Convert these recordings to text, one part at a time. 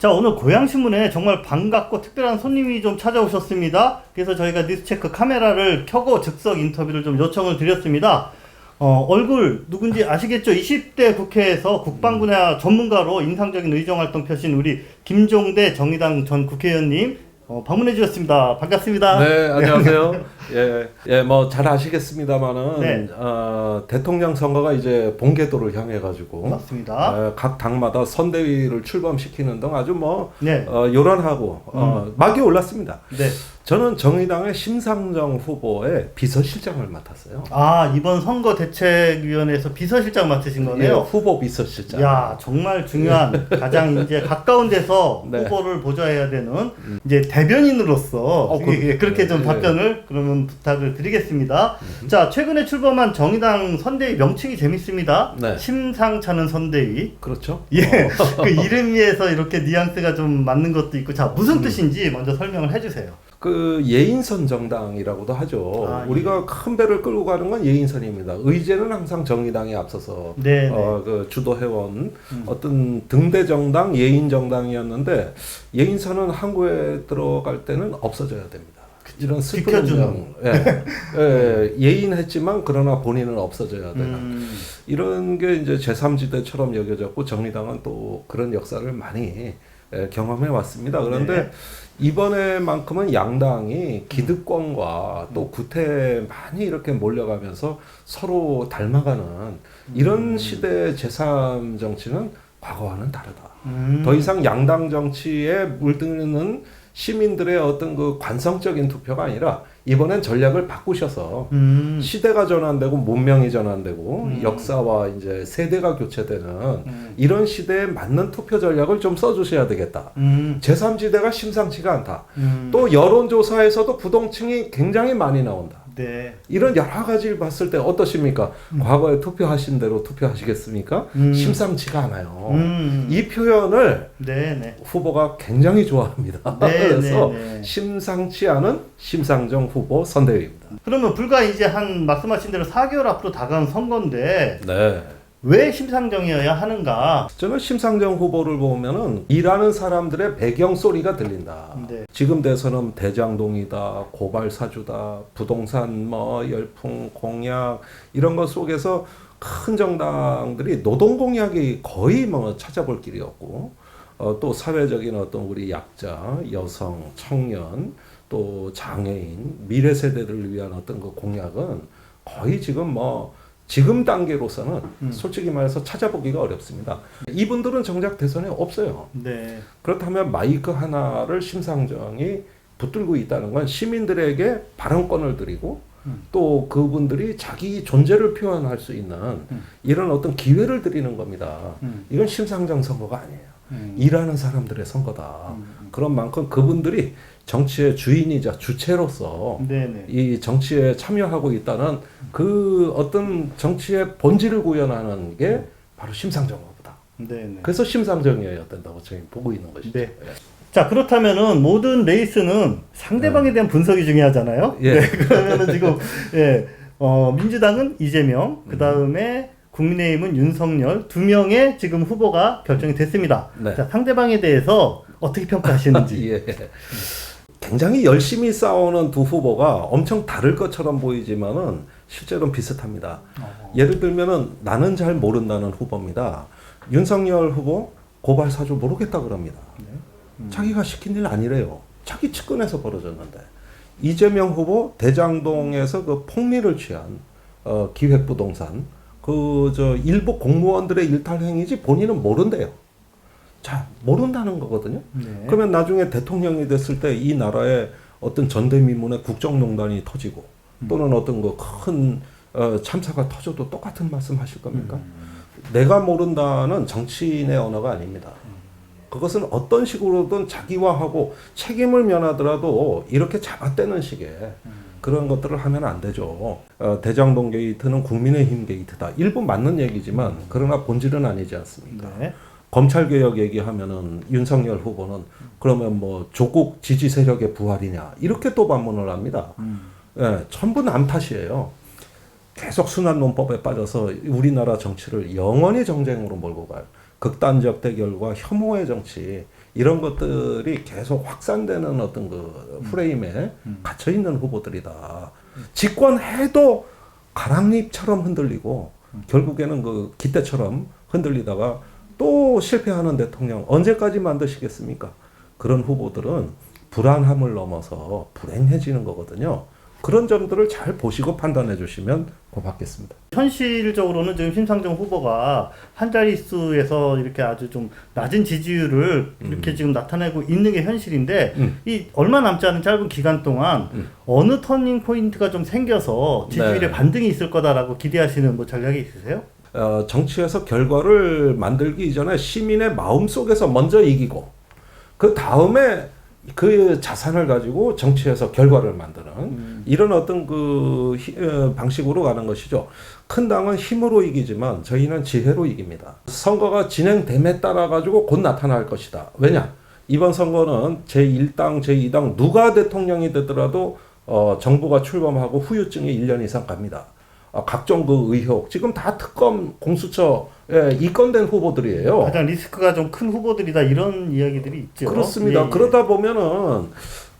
자 오늘 고양신문에 정말 반갑고 특별한 손님이 좀 찾아오셨습니다. 그래서 저희가 뉴스체크 카메라를 켜고 즉석 인터뷰를 좀 요청을 드렸습니다. 어, 얼굴 누군지 아시겠죠? 20대 국회에서 국방분야 전문가로 인상적인 의정활동 펴신 우리 김종대 정의당 전 국회의원님 어, 방문해 주셨습니다. 반갑습니다. 네, 안녕하세요. 예, 예, 뭐 잘 아시겠습니다만은 네. 어, 대통령 선거가 이제 본궤도를 향해 가지고 맞습니다. 어, 각 당마다 선대위를 출범시키는 등 아주 뭐 네. 어, 요란하고 어, 막이 올랐습니다. 네. 저는 정의당의 심상정 후보의 비서실장을 맡았어요. 아 이번 선거 대책위원회에서 비서실장 맡으신 예, 거네요. 후보 비서실장. 야 정말 중요한 가장 이제 가까운 데서 네. 후보를 보좌해야 되는 이제 대변인으로서 어, 그- 예, 그렇게 좀 예. 답변을 그러면 부탁을 드리겠습니다. 자 최근에 출범한 정의당 선대위 명칭이 재밌습니다. 네. 심상찮은 선대위. 그렇죠? 예, 어. 그 이름에서 이렇게 뉘앙스가 좀 맞는 것도 있고, 자 무슨 음. 뜻인지 먼저 설명을 해주세요. 그 예인선 정당이라고도 하죠. 아, 예. 우리가 큰 배를 끌고 가는 건 예인선입니다. 의제는 항상 정의당에 앞서서 네, 네. 어, 그 주도해온 음. 어떤 등대 정당, 예인 정당이었는데 예인선은 한국에 들어갈 때는 없어져야 됩니다. 이런 슬픈. 운명. 예. 예, 예인했지만 그러나 본인은 없어져야 되는 음, 이런 게 이제 제3지대처럼 여겨졌고 정의당은 또 그런 역사를 많이 예, 경험해 왔습니다. 그런데 네. 이번에만큼은 양당이 기득권과 또 구태 많이 이렇게 몰려가면서 서로 닮아가는 이런 시대 제3 정치는 과거와는 다르다. 음. 더 이상 양당 정치에 물드는 시민들의 어떤 그 관성적인 투표가 아니라 이번엔 전략을 바꾸셔서 음, 시대가 전환되고 문명이 전환되고 음. 역사와 이제 세대가 교체되는 음, 이런 시대에 맞는 투표 전략을 좀 써주셔야 되겠다. 음, 제3지대가 심상치가 않다. 음. 또 여론조사에서도 부동층이 굉장히 많이 나온다. 네. 이런 여러 가지를 봤을 때 어떠십니까? 과거에 투표하신 대로 투표하시겠습니까? 음. 심상치가 않아요. 음. 이 표현을 네네. 후보가 굉장히 좋아합니다. 네, 그래서 네, 네. 심상치 않은 심상정 후보 선대위입니다. 그러면 불과 이제 한 말씀하신 대로 4개월 앞으로 다가온 선거인데 네. 왜 심상정이어야 하는가? 저는 심상정 후보를 보면은 일하는 사람들의 배경 소리가 들린다. 네. 지금 대선은 대장동이다, 고발 사주다, 부동산 뭐 열풍 공약 이런 것 속에서 큰 정당들이 노동 공약이 거의 뭐 찾아볼 길이 없고 어, 또 사회적인 어떤 우리 약자, 여성, 청년, 또 장애인, 미래 세대들을 위한 어떤 그 공약은 거의 지금 뭐 지금 단계로서는 음. 솔직히 말해서 찾아보기가 어렵습니다. 이분들은 정작 대선에 없어요. 네. 그렇다면 마이크 하나를 심상정이 붙들고 있다는 건 시민들에게 발언권을 드리고 음. 또 그분들이 자기 존재를 표현할 수 있는 음. 이런 어떤 기회를 드리는 겁니다. 음. 이건 심상정 선거가 아니에요. 음. 일하는 사람들의 선거다. 음. 그런 만큼 그분들이 정치의 주인이자 주체로서 네네. 이 정치에 참여하고 있다는 그 어떤 정치의 본질을 구현하는 게 바로 심상정 후보다. 네네. 그래서 심상정이어야 된다고 저희 보고 있는 것이죠. 네. 자 그렇다면은 모든 레이스는 상대방에 대한 분석이 중요하잖아요. 예. 네, 그러면은 지금 예, 어, 민주당은 이재명, 그 다음에 국민의힘은 윤석열 두 명의 지금 후보가 결정이 됐습니다. 네. 자 상대방에 대해서 어떻게 평가하시는지. 예. 굉장히 열심히 싸우는 두 후보가 엄청 다를 것처럼 보이지만은 실제로는 비슷합니다. 어. 예를 들면은 나는 잘 모른다는 후보입니다. 윤석열 후보 고발 사주 모르겠다 그럽니다. 네. 자기가 시킨 일 아니래요. 자기 측근에서 벌어졌는데 이재명 후보 대장동에서 그 폭리를 취한 어, 기획부동산 그 저 일부 공무원들의 일탈 행위지 본인은 모른대요. 자 모른다는 거거든요. 네. 그러면 나중에 대통령이 됐을 때 이 나라에 어떤 전대미문의 국정농단이 터지고 또는 어떤 그큰 어, 참사가 터져도 똑같은 말씀하실 겁니까? 내가 모른다는 정치인의 언어가 아닙니다. 그것은 어떤 식으로든 자기화하고 책임을 면하더라도 이렇게 잡아떼는 식의 그런 것들을 하면 안 되죠. 어, 대장동 게이트는 국민의힘 게이트다. 일부 맞는 얘기지만 그러나 본질은 아니지 않습니까? 네. 검찰 개혁 얘기하면은 윤석열 후보는 그러면 뭐 조국 지지 세력의 부활이냐 이렇게 또 반문을 합니다. 음. 예, 전부 남 탓이에요. 계속 순환 논법에 빠져서 우리나라 정치를 영원히 정쟁으로 몰고 가요. 극단적 대결과 혐오의 정치 이런 것들이 계속 확산되는 어떤 그 프레임에 갇혀 있는 후보들이다. 집권해도 가랑잎처럼 흔들리고 결국에는 그 기대처럼 흔들리다가 또 실패하는 대통령 언제까지 만드시겠습니까? 그런 후보들은 불안함을 넘어서 불행해지는 거거든요. 그런 점들을 잘 보시고 판단해 주시면 고맙겠습니다. 현실적으로는 지금 심상정 후보가 한 자릿수에서 이렇게 아주 좀 낮은 지지율을 이렇게 지금 나타내고 있는 게 현실인데 음. 이 얼마 남지 않은 짧은 기간 동안 음. 어느 터닝 포인트가 좀 생겨서 지지율에 네. 반등이 있을 거다라고 기대하시는 뭐 전략이 있으세요? 어, 정치에서 결과를 만들기 이전에 시민의 마음 속에서 먼저 이기고 그 다음에 그 자산을 가지고 정치에서 결과를 만드는 이런 어떤 그 히- 어, 방식으로 가는 것이죠. 큰 당은 힘으로 이기지만 저희는 지혜로 이깁니다. 선거가 진행됨에 따라 가지고 곧 나타날 것이다. 왜냐? 이번 선거는 제1당, 제2당 누가 대통령이 되더라도 어, 정부가 출범하고 후유증이 1년 이상 갑니다. 아, 각종 그 의혹 지금 다 특검 공수처에 입건된 후보들이에요. 가장 리스크가 좀 큰 후보들이다 이런 이야기들이 있죠. 그렇습니다. 예, 예. 그러다 보면은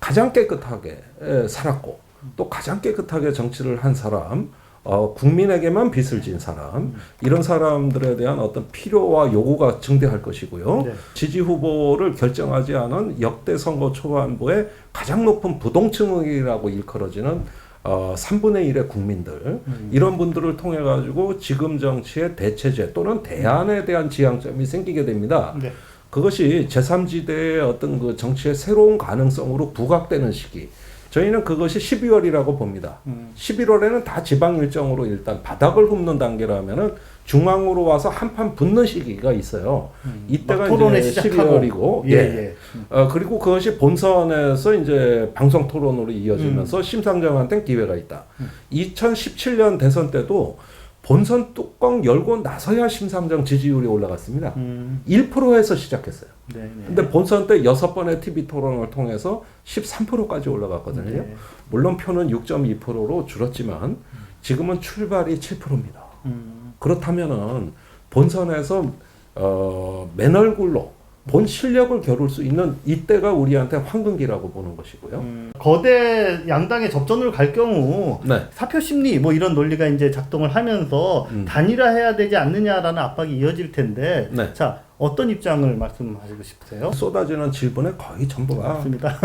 가장 깨끗하게 예, 살았고 또 가장 깨끗하게 정치를 한 사람, 어, 국민에게만 빚을 진 사람 이런 사람들에 대한 어떤 필요와 요구가 증대할 것이고요. 네. 지지 후보를 결정하지 않은 역대 선거 초반부의 가장 높은 부동층이라고 일컬어지는 어, 3분의 1의 국민들 이런 분들을 통해 가지고 지금 정치의 대체제 또는 대안에 대한 지향점이 생기게 됩니다. 네. 그것이 제3지대의 어떤 그 정치의 새로운 가능성으로 부각되는 시기. 저희는 그것이 12월이라고 봅니다. 음. 11월에는 다 지방 일정으로 일단 바닥을 굽는 단계라면은 중앙으로 와서 한판 붙는 시기가 있어요. 이때가 막 토론회 이제 시작하고 12월이고, 예, 예. 어, 그리고 그것이 본선에서 이제 방송 토론으로 이어지면서 심상정한테는 기회가 있다. 2017년 대선 때도 본선 뚜껑 열고 나서야 심상정 지지율이 올라갔습니다. 음, 1%에서 시작했어요. 네, 네. 근데 본선 때 여섯 번의 TV 토론을 통해서 13%까지 올라갔거든요. 네. 물론 표는 6.2%로 줄었지만 지금은 출발이 7%입니다. 음, 그렇다면은 본선에서 어, 맨 얼굴로 본 실력을 겨룰 수 있는 이때가 우리한테 황금기라고 보는 것이고요. 음, 거대 양당의 접전으로 갈 경우 네. 사표 심리 뭐 이런 논리가 이제 작동을 하면서 음. 단일화해야 되지 않느냐라는 압박이 이어질 텐데 네. 자 어떤 입장을 말씀하시고 싶으세요? 쏟아지는 질문의 거의 전부가 맞습니다.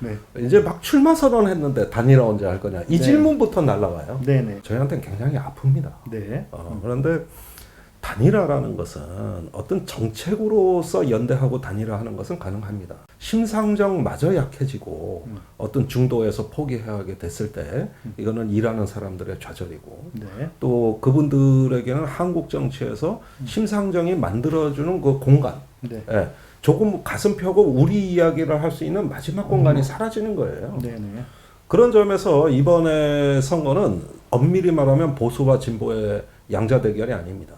네. 네, 이제 막 출마 선언했는데 단일화 언제 할 거냐 이 네. 질문부터 날라와요. 네, 네, 저희한테는 굉장히 아픕니다. 네. 어, 그런데 단일화라는 것은 어떤 정책으로서 연대하고 단일화하는 것은 가능합니다. 심상정마저 약해지고 음. 어떤 중도에서 포기하게 됐을 때 이거는 일하는 사람들의 좌절이고 네. 또 그분들에게는 한국 정치에서 심상정이 만들어주는 그 공간, 네. 예, 조금 가슴 펴고 우리 이야기를 할 수 있는 마지막 공간이 사라지는 거예요. 네, 네. 그런 점에서 이번에 선거는 엄밀히 말하면 보수와 진보의 양자 대결이 아닙니다.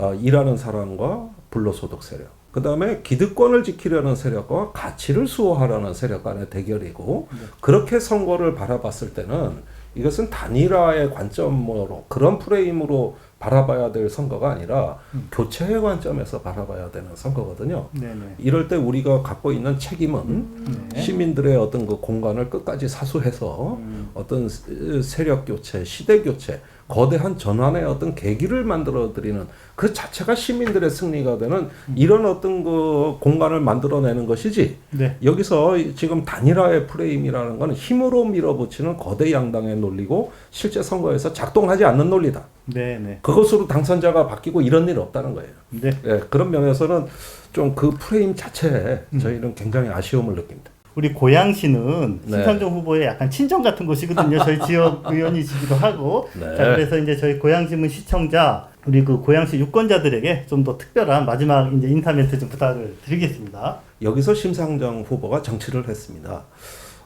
음. 어, 일하는 사람과 불로소득 세력, 그 다음에 기득권을 지키려는 세력과 가치를 수호하려는 세력 간의 대결이고 네. 그렇게 선거를 바라봤을 때는 이것은 단일화의 관점으로 그런 프레임으로 바라봐야 될 선거가 아니라 음. 교체의 관점에서 바라봐야 되는 선거거든요. 네, 네. 이럴 때 우리가 갖고 있는 책임은 네. 시민들의 어떤 그 공간을 끝까지 사수해서 음. 어떤 세- 세력 교체, 시대 교체, 거대한 전환의 어떤 계기를 만들어 드리는 그 자체가 시민들의 승리가 되는 이런 어떤 그 공간을 만들어내는 것이지 네. 여기서 이- 지금 단일화의 프레임이라는 건 힘으로 밀어붙이는 거대 양당의 논리고 실제 선거에서 작동하지 않는 논리다. 네, 네. 그것으로 당선자가 바뀌고 이런 일 없다는 거예요. 네. 예, 그런 면에서는 좀 그 프레임 자체에 저희는 굉장히 아쉬움을 느낍니다. 우리 고양시는 네. 심상정 후보의 약간 친정 같은 곳이거든요. 저희 지역 의원이시기도 하고. 네. 자, 그래서 이제 저희 고양신문 시청자, 우리 그 고양시 유권자들에게 좀 더 특별한 마지막 이제 인사 멘트 좀 부탁을 드리겠습니다. 여기서 심상정 후보가 정치를 했습니다.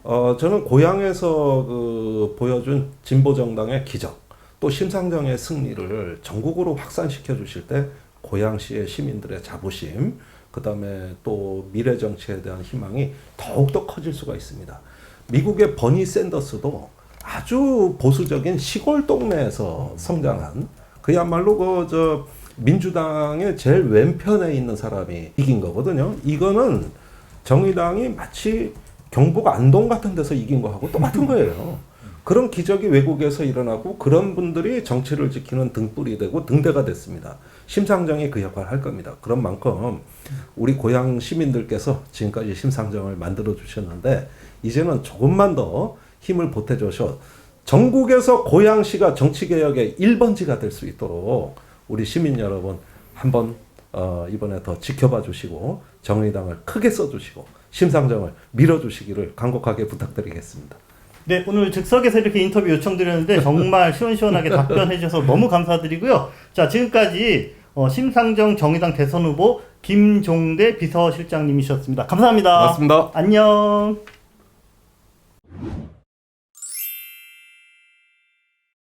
어, 저는 고향에서 그 보여준 진보 정당의 기적, 또 심상정의 승리를 전국으로 확산시켜 주실 때 고양시의 시민들의 자부심, 그 다음에 또 미래 정치에 대한 희망이 더욱더 커질 수가 있습니다. 미국의 버니 샌더스도 아주 보수적인 시골 동네에서 성장한 그야말로 그 저 민주당의 제일 왼편에 있는 사람이 이긴 거거든요. 이거는 정의당이 마치 경북 안동 같은 데서 이긴 거하고 똑같은 거예요. 그런 기적이 외국에서 일어나고 그런 분들이 정치를 지키는 등불이 되고 등대가 됐습니다. 심상정이 그 역할을 할 겁니다. 그런 만큼 우리 고향 시민들께서 지금까지 심상정을 만들어 주셨는데 이제는 조금만 더 힘을 보태 주셔 전국에서 고양시가 정치 개혁의 1번지가 될 수 있도록 우리 시민 여러분 한번 어, 이번에 더 지켜봐 주시고 정의당을 크게 써 주시고 심상정을 밀어 주시기를 간곡하게 부탁드리겠습니다. 네, 오늘 즉석에서 이렇게 인터뷰 요청드렸는데 정말 시원시원하게 답변해 주셔서 너무 감사드리고요. 자, 지금까지 어, 심상정 정의당 대선 후보 김종대 비서실장님이셨습니다. 감사합니다. 고맙습니다. 안녕.